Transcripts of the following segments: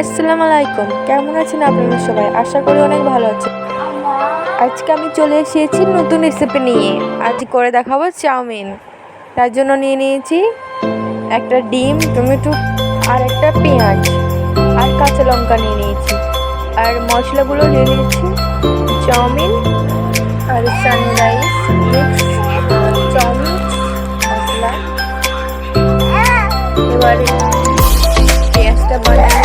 আসসালামু আলাইকুম কেমন আছেন আপনারা সবাই? আশা করি অনেক ভালো আছেন। আজকে আমি চলে এসেছি নতুন রেসিপি নিয়ে। আজ করে দেখাবো চাউমিন। তার জন্য নিয়ে নিয়েছি একটা ডিম, টমেটো আর একটা পেঁয়াজ আর কাঁচা লঙ্কা নিয়ে নিয়েছি। আর মশলাগুলো নিয়ে নিয়েছি চাউমিন আর সানরাইস মিক্স চাউমিন, মশলা। এবারে পেঁয়াজটা বানিয়ে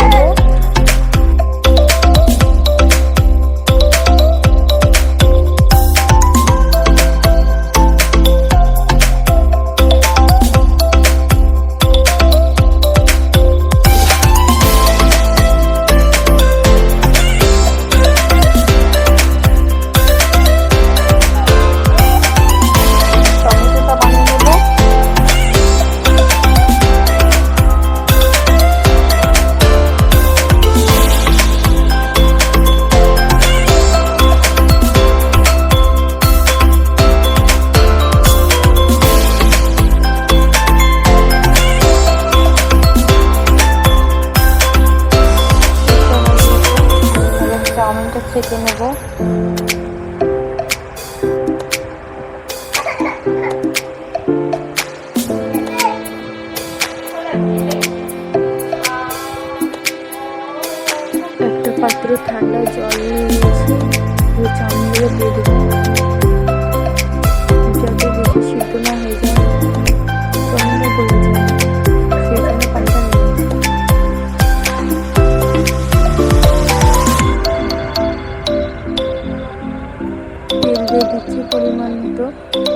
চাউমিনটা নেব। একটা পাত্রে ঠান্ডা জল নিয়ে ওই চাউমিনগুলো দিয়ে দেবো। Mm-hmm.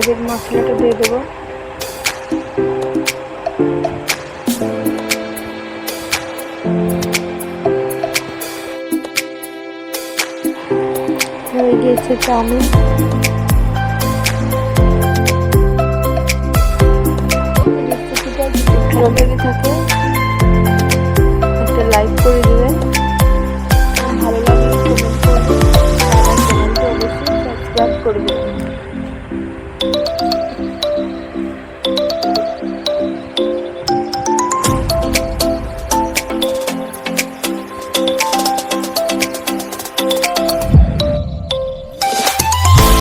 এদের মশলাটা দিয়ে দেবো। হয়ে গিয়েছে চাউমিন লাইক করে দিন